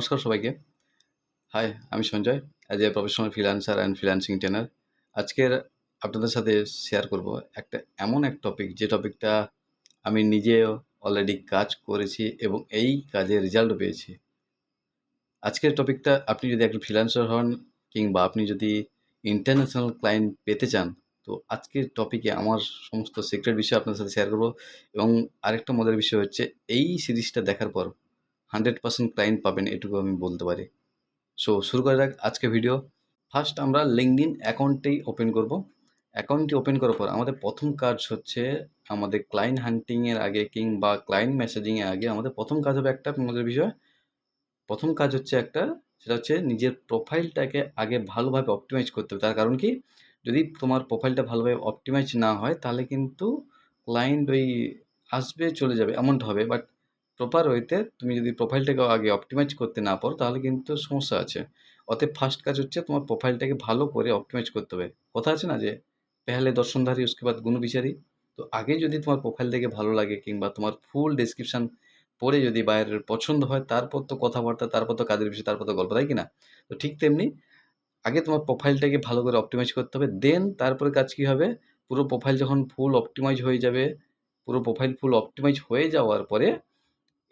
নমস্কার সবাইকে। হাই আমি Sanjay as a professional freelancer and freelancing trainer আজকের আপনাদের সাথে শেয়ার করব একটা এমন এক টপিক যে টপিকটা আমি নিজেও অলরেডি কাজ করেছি এবং এই কাজের রেজাল্ট পেয়েছি। আজকের টপিকটা আপনি যদি একটা ফ্রিল্যান্সার হন কিংবা আপনি যদি ইন্টারন্যাশনাল ক্লায়েন্ট পেতে চান, তো আজকের টপিকে আমার সমস্ত সিক্রেট বিষয় আপনার সাথে শেয়ার করব এবং আরেকটা মজার বিষয় হচ্ছে, এই সিরিজটা দেখার পর হান্ড্রেড পার্সেন্ট ক্লায়েন্ট পাবেন, এটুকু আমি বলতে পারি। সো শুরু করা যাক আজকে ভিডিও ফার্স্ট আমরা লিঙ্কডিন অ্যাকাউন্টটাই ওপেন করব। অ্যাকাউন্টটি ওপেন করার পর আমাদের প্রথম কাজ হচ্ছে আমাদের ক্লায়েন্ট হান্টিংয়ের আগে কিংবা ক্লায়েন্ট মেসেজিংয়ের আগে আমাদের প্রথম কাজ হবে একটা মজার বিষয়। প্রথম কাজ হচ্ছে একটা, সেটা হচ্ছে নিজের প্রোফাইলটাকে আগে ভালোভাবে অপটিমাইজ করতে হবে। তার কারণ কি? যদি তোমার প্রোফাইলটা ভালোভাবে অপটিমাইজ না হয়, তাহলে কিন্তু ক্লায়েন্ট ওই আসবে, চলে যাবে, এমনটা হবে। বাট প্রপার ওয়েতে তুমি যদি প্রোফাইলটাকে আগে অপটিমাইজ করতে না পারো, তাহলে কিন্তু সমস্যা আছে। অতএব ফার্স্ট কাজ হচ্ছে তোমার প্রোফাইলটাকে ভালো করে অপটিমাইজ করতে হবে। কথা আছে না যে, পেহলে দর্শনধারী, উসকে বাদ গুণ বিচারি। তো আগে যদি তোমার প্রোফাইল থেকে ভালো লাগে কিংবা তোমার ফুল ডেসক্রিপশান পড়ে যদি বাইরের পছন্দ হয়, তারপর তো কথাবার্তা, তারপর তো কাজের বিষয়, তারপর তো গল্প, তাই কি না? তো ঠিক তেমনি আগে তোমার প্রোফাইলটাকে ভালো করে অপটিমাইজ করতে হবে। দেন তারপরে কাজ কী হবে? পুরো প্রোফাইল যখন ফুল অপটিমাইজ হয়ে যাবে, পুরো প্রোফাইল ফুল অপটিমাইজ হয়ে যাওয়ার পরে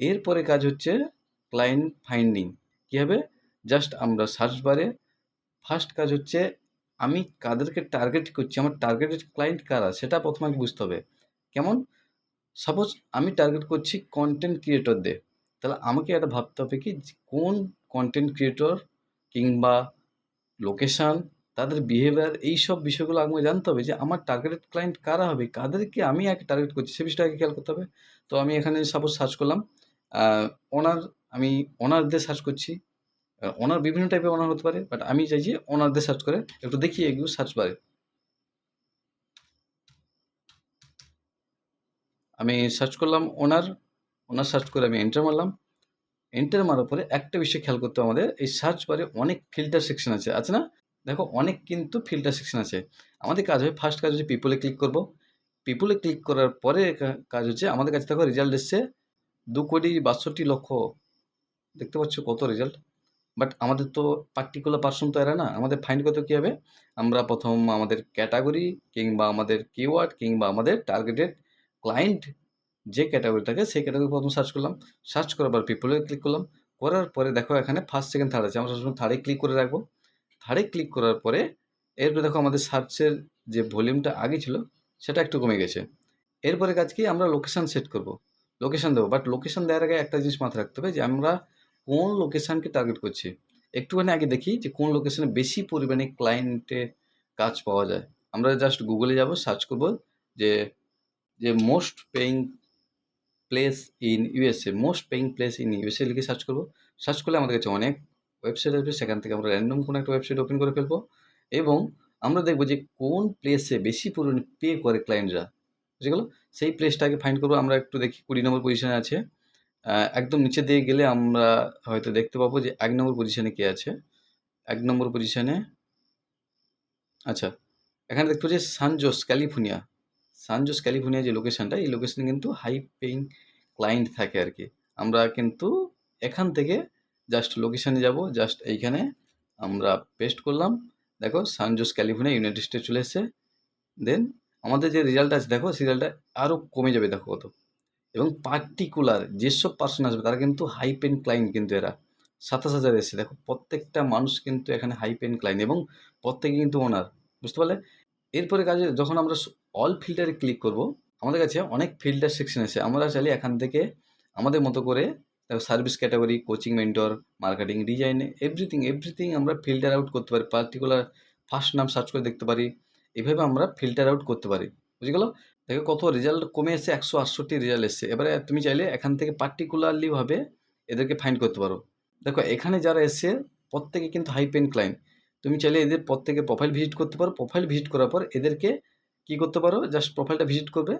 এরপরে কাজ হচ্ছে ক্লায়েন্ট ফাইন্ডিং কী হবে? জাস্ট আমরা সার্চ বারে ফার্স্ট কাজ হচ্ছে আমি কাদেরকে টার্গেট করছি, আমার টার্গেটেড ক্লায়েন্ট কারা, সেটা প্রথমে বুঝতে হবে। কেমন? সাপোজ আমি টার্গেট করছি কন্টেন্ট ক্রিয়েটরদের তাহলে আমাকে এটা ভাবতে হবে কি কোন কন্টেন্ট ক্রিয়েটর কিংবা লোকেশান তাদের বিহেভিয়ার এই সব বিষয়গুলো আমাকে জানতে হবে যে আমার টার্গেটেড ক্লায়েন্ট কারা হবে, কাদেরকে আমি আগে টার্গেট করছি, সে বিষয়টা আগে খেয়াল করতে হবে। তো আমি এখানে সাপোজ সার্চ করলাম ওনার, আমি ওনারদের সার্চ করছি। ওনার বিভিন্ন টাইপের ওনার হতে পারে বাট আমি চাইছি ওনারদের সার্চ করে, একটু দেখি এগুলো সার্চ বারে আমি সার্চ করলাম ওনার ওনার সার্চ করে আমি এন্টার মারলাম। এন্টার মারার পরে একটা বিষয় খেয়াল করতে আমাদের, এই সার্চ বারে অনেক ফিল্টার সেকশন আছে। আছে না? দেখো, অনেক কিন্তু ফিল্টার সেকশন আছে। আমাদের কাজ হয় ফার্স্ট কাজ হচ্ছে পিপলে ক্লিক করব। পিপলে ক্লিক করার পরে কাজ হচ্ছে, আমাদের কাছে দেখো রেজাল্ট এসছে দু কোটি বাষট্টি লক্ষ, দেখতে পাচ্ছ কত রেজাল্ট বাট আমাদের তো পার্টিকুলার পার্সন তো এরা না। আমাদের ফাইন্ড করতে কী হবে? আমরা প্রথম আমাদের ক্যাটাগরি কিংবা আমাদের কিওয়ার্ড কিংবা আমাদের টার্গেটেড ক্লায়েন্ট যে ক্যাটাগরি থাকে, সেই ক্যাটাগরি প্রথম সার্চ করলাম। সার্চ করার পর পিপলে ক্লিক করলাম। করার পরে দেখো এখানে ফার্স্ট সেকেন্ড থার্ড আছে। আমরা সবসময় থার্ডে ক্লিক করে রাখব। থার্ডে ক্লিক করার পরে এরপরে দেখো আমাদের সার্চের যে ভলিউমটা আগে ছিল, সেটা একটু কমে গেছে। এরপরে কাজ কি? আমরা লোকেশান সেট করব। লোকেশান দেবো। বাট লোকেশান দেওয়ার আগে একটা জিনিস মাথায় রাখতে হবে যে, আমরা কোন লোকেশানকে টার্গেট করছি? একটুখানি আগে দেখি যে, কোন লোকেশানে বেশি পরিমাণে ক্লায়েন্টে কাজ পাওয়া যায়। আমরা জাস্ট গুগলে যাব সার্চ করব যে যে most paying place in USA most paying place in USA লিখে সার্চ করব। সার্চ করলে আমাদের কাছে অনেক ওয়েবসাইট আসবে, সেখান থেকে আমরা র্যান্ডম কোনো একটা ওয়েবসাইট ওপেন করে ফেলব। এবং আমরা দেখব যে, কোন প্লেসে বেশি পরিমাণে পে করে ক্লায়েন্টরা বুঝে গেলো? সেই প্লেসটাকে ফাইন্ড করব, আমরা একটু দেখি, কুড়ি নম্বর পজিশনে আছে। একদম নিচে দিয়ে গেলে আমরা হয়তো দেখতে পাবো যে এক নম্বর পজিশনে কে আছে। এক নম্বর পজিশনে আচ্ছা এখানে দেখতে পাচ্ছি সানজোস ক্যালিফোর্নিয়া সানজোস ক্যালিফোর্নিয়া যে লোকেশানটা এই লোকেশানে কিন্তু হাই পেইং ক্লায়েন্ট থাকে আর কি। আমরা কিন্তু এখান থেকে জাস্ট লোকেশানে যাব জাস্ট এইখানে আমরা পেস্ট করলাম। দেখো সানজোস ক্যালিফোর্নিয়া ইউনাইটেড স্টেট চলে এসছে। দেন আমাদের যে রেজাল্ট আছে, দেখো সেই রেজাল্টটা আরও কমে যাবে, দেখো কত। এবং পার্টিকুলার যেসব পার্সন আসবে, তারা কিন্তু হাই পেন ক্লায়েন্ট কিন্তু এরা। সাতাশ হাজার এসছে, দেখো প্রত্যেকটা মানুষ কিন্তু এখানে হাই পেন ক্লায়েন্ট এবং প্রত্যেকে কিন্তু ওনার বুঝতে পারলে? এরপরে কাজে যখন আমরা অল ফিল্টারে ক্লিক করব, আমাদের কাছে অনেক ফিল্টার সেকশন আছে। আমরা চাইলে এখান থেকে আমাদের মতো করে service category coaching mentor marketing design everything everything আমরা ফিল্টার আউট করতে পারি। পার্টিকুলার ফার্স্ট নাম সার্চ করে দেখতে পারি। এভাবে আমরা ফিল্টার আউট করতে পারি, বুঝে গেলো? দেখো কত রেজাল্ট কমে এসে একশো আটষট্টি রেজাল্ট এসছে। এবারে তুমি চাইলে এখান থেকে পার্টিকুলারলিভাবে এদেরকে ফাইন্ড করতে পারো। দেখো, এখানে যারা এসছে, প্রত্যেকে কিন্তু হাই পেন ক্লায়েন্ট তুমি চাইলে এদের প্রত্যেকে প্রোফাইল ভিজিট করতে পারো। প্রোফাইল ভিজিট করার পর এদেরকে কি করতে পারো? জাস্ট প্রোফাইলটা ভিজিট করবে।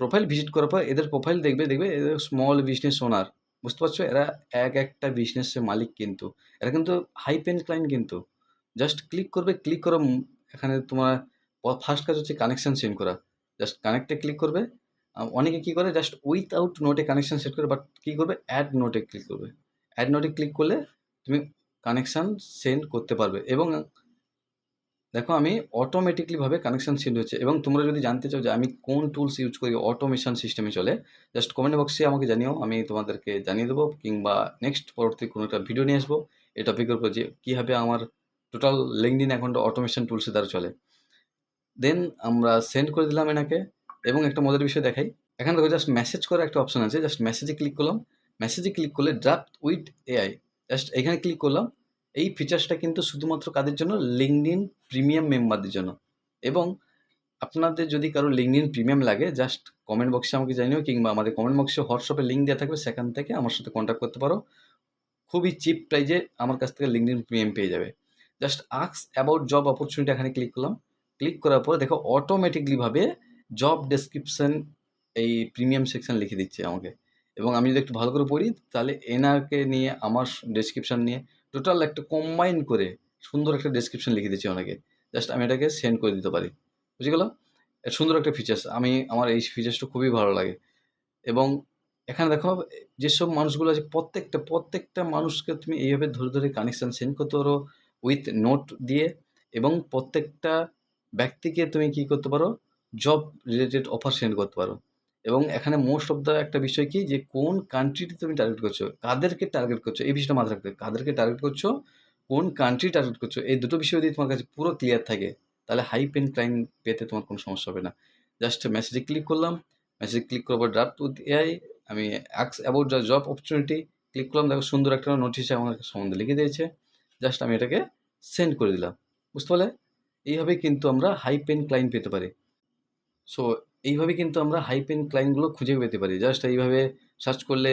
প্রোফাইল ভিজিট করার পর এদের প্রোফাইল দেখবে দেখবে এদের স্মল বিজনেস ওনার বুঝতে পারছ? এরা এক একটা বিজনেসের মালিক কিন্তু। এরা কিন্তু হাই পেন ক্লায়েন্ট কিন্তু। জাস্ট ক্লিক করবে ক্লিক করো এখানে তোমার ফার্স্ট কাজ হচ্ছে কানেকশান সেন্ড করা। জাস্ট কানেক্টে ক্লিক করবে। অনেকে কী করে? জাস্ট উইথআউট নোটে কানেকশান সেট করে বাট কী করবে? অ্যাড নোটে ক্লিক করবে। অ্যাড নোটে ক্লিক করলে তুমি কানেকশান সেন্ড করতে পারবে। এবং দেখো আমি অটোমেটিকলিভাবে কানেকশান সেন্ড হচ্ছে। এবং তোমরা যদি জানতে চাও যে আমি কোন টুলস ইউজ করি অটোমেশন সিস্টেমে চলে জাস্ট কমেন্ট বক্সে আমাকে জানিও। আমি তোমাদেরকে জানিয়ে দেবো, কিংবা নেক্সট পরবর্তী কোনো একটা ভিডিও নিয়ে আসব। এই টপিকের উপর যে কীভাবে আমার টোটাল লিঙ্কডিন অ্যাকাউন্ট অটোমেশন টুলসের দ্বারা চলে। দেন আমরা সেন্ড করে দিলাম এনাকে এবং একটা মজার বিষয় দেখাই। এখানে দেখো জাস্ট মেসেজ করার একটা অপশন আছে জাস্ট মেসেজে ক্লিক করলাম। মেসেজে ক্লিক করলে ড্রাফট উইথ এআই জাস্ট এখানে ক্লিক করলাম। এই ফিচার্সটা কিন্তু শুধুমাত্র কাদের জন্য? লিঙ্কডিন প্রিমিয়াম মেম্বারদের জন্য। এবং আপনাদের যদি কারও লিঙ্কডিন প্রিমিয়াম লাগে জাস্ট কমেন্ট বক্সে আমাকে জানিও, কিংবা আমাদের কমেন্ট বক্সে হোয়াটসঅ্যাপে লিঙ্ক দেওয়া থাকবে, সেখান থেকে আমার সাথে কন্ট্যাক্ট করতে পারো। খুবই চিপ প্রাইজে আমার কাছ থেকে লিঙ্কডিন প্রিমিয়াম পেয়ে যাবে। জাস্ট আক্স অ্যাবাউট জব অপরচুনিটি এখানে ক্লিক করলাম। ক্লিক করার পরে দেখো অটোমেটিকলিভাবে জব ডেসক্রিপশন এই প্রিমিয়াম সেকশন লিখে দিচ্ছে আমাকে। এবং আমি যদি একটু ভালো করে পড়ি, তাহলে এনাকে নিয়ে, আমার ডেসক্রিপশন নিয়ে টোটাল একটা কম্বাইন করে সুন্দর একটা ডেসক্রিপশন লিখে দিচ্ছি ওনাকে। জাস্ট আমি এটাকে সেন্ড করে দিতে পারি। বুঝে গেল? এর সুন্দর একটা ফিচার্স আমি, আমার এই ফিচার্সটা খুবই ভালো লাগে। এবং এখানে দেখো, যেসব মানুষগুলো আছে, প্রত্যেকটা প্রত্যেকটা মানুষকে তুমি এইভাবে ধরে ধরে কানেকশান সেন্ড করতে পারো। উইথ নোট দিয়ে এবং প্রত্যেকটা ব্যক্তিকে তুমি কি করতে পারো? জব রিলেটেড অফার সেন্ড করতে পারো। এবং এখানে মোস্ট অফ দ্য একটা বিষয় কি? যে কোন কান্ট্রিতে তুমি টার্গেট করছ? কাদেরকে টার্গেট করছ? এই বিষয়টা মাথায় রাখতে কাদেরকে টার্গেট করছ? কোন কান্ট্রি টার্গেট করছ? এই দুটো বিষয় যদি তোমার কাছে পুরো ক্লিয়ার থাকে, তাহলে হাই পেন ক্লাইন্ট পেতে তোমার কোনো সমস্যা হবে না। জাস্ট মেসেজে ক্লিক করলাম। মেসেজে ক্লিক করার পর ড্রাফট উইথ এআই আমি অ্যাক্স about the job opportunity click করলাম। দেখো সুন্দর একটা নোটিশ আমার সম্বন্ধে লিখে দিয়েছে। জাস্ট আমি এটাকে সেন্ড করে দিলাম। বুঝতে পারলে? এইভাবে কিন্তু আমরা হাই পেন ক্লাইন্ট পেতে পারি। সো এইভাবে কিন্তু আমরা হাই পেন ক্লাইন্টগুলো খুঁজে পেতে পারি। জাস্ট এইভাবে সার্চ করলে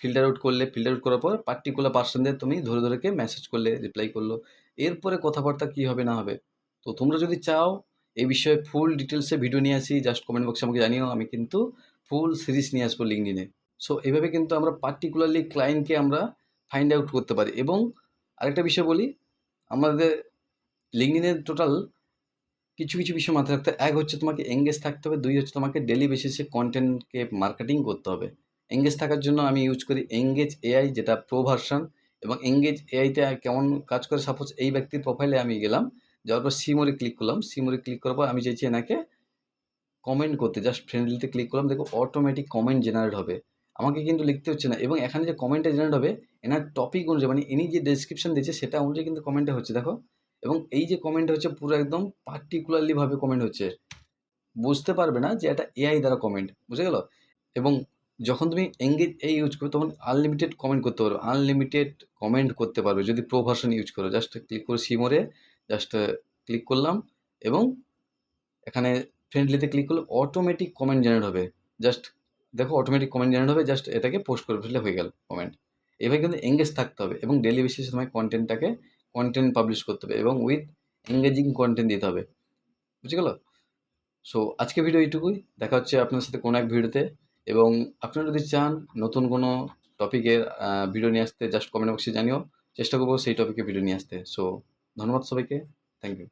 ফিল্টার আউট করলে ফিল্টার আউট করার পর পার্টিকুলার পার্সনদের তুমি ধরে ধরেকে মেসেজ করলে রিপ্লাই করল। এরপরে কথাবার্তা কী হবে না হবে। তো তোমরা যদি চাও, এই বিষয়ে ফুল ডিটেলসে ভিডিও নিয়ে আসি জাস্ট কমেন্ট বক্সে আমাকে জানিও, আমি কিন্তু ফুল সিরিজ নিয়ে আসব লিঙ্কডিনে সো এইভাবে কিন্তু আমরা পার্টিকুলারলি ক্লায়েন্টকে আমরা ফাইন্ড আউট করতে পারি এবং আরেকটা বিষয় বলি, আমাদের লিঙ্গিনের টোটাল কিছু কিছু বিষয় মাথায় রাখতে। এক হচ্ছে তোমাকে এঙ্গেজ থাকতে হবে, দুই হচ্ছে তোমাকে ডেলি বেসিসে কন্টেন্টকে মার্কেটিং করতে হবে এঙ্গেজ থাকার জন্য আমি ইউজ করি এঙ্গেজ এআই যেটা প্রো ভার্সন এবং এঙ্গেজ এআইতে কেমন কাজ করে সাপোজ এই ব্যক্তির প্রোফাইলে আমি গেলাম, যাওয়ার পর সিমোরে ক্লিক করলাম সিমোরে ক্লিক করার পর আমি চাইছি এনাকে কমেন্ট করতে জাস্ট ফ্রেন্ডলিতে ক্লিক করলাম, দেখো অটোমেটিক কমেন্ট জেনারেট হবে আমাকে কিন্তু লিখতে হচ্ছে না। এবং এখানে যে কমেন্টটা জেনারেট হবে, এনার টপিক অনুযায়ী মানে ইনি যে ডেসক্রিপশন দিয়েছে, সেটা অনুযায়ী কিন্তু কমেন্টটা হচ্ছে, দেখো। এবং এই যে কমেন্ট হচ্ছে, পুরো একদম পার্টিকুলারলিভাবে কমেন্ট হচ্ছে। বুঝতে পারবে না যে এটা এআই দ্বারা কমেন্ট বুঝে গেল? এবং যখন তুমি এঙ্গেজ এই ইউজ করো তখন আনলিমিটেড কমেন্ট করতে পারো আনলিমিটেড কমেন্ট করতে পারবে, যদি প্রো ভার্সন ইউজ করো। জাস্ট ক্লিক করে সিমোরে জাস্ট ক্লিক করলাম, এবং এখানে ফ্রেন্ডলিতে ক্লিক করলে অটোমেটিক কমেন্ট জেনারেট হবে। জাস্ট দেখো অটোমেটিক কমেন্ট জেনারেট হবে জাস্ট এটাকে পোস্ট করে ফেললে হয়ে গেল কমেন্ট এভাবে কিন্তু এঙ্গেজ থাকতে হবে এবং ডেলি বেসিসে তোমায় কন্টেন্টটাকে কন্টেন্ট পাবলিশ করতে হবে এবং উইথ এঙ্গেজিং কন্টেন্ট দিতে হবে। বুঝে গেল সো আজকে ভিডিও এইটুকুই। দেখা হচ্ছে আপনার সাথে কোনো এক ভিডিওতে এবং আপনারা যদি চান নতুন কোনো টপিকের ভিডিও নিয়ে আসতে জাস্ট কমেন্ট বক্সে জানিও। চেষ্টা করব সেই টপিকে ভিডিও নিয়ে আসতে। সো ধন্যবাদ সবাইকে। Thank you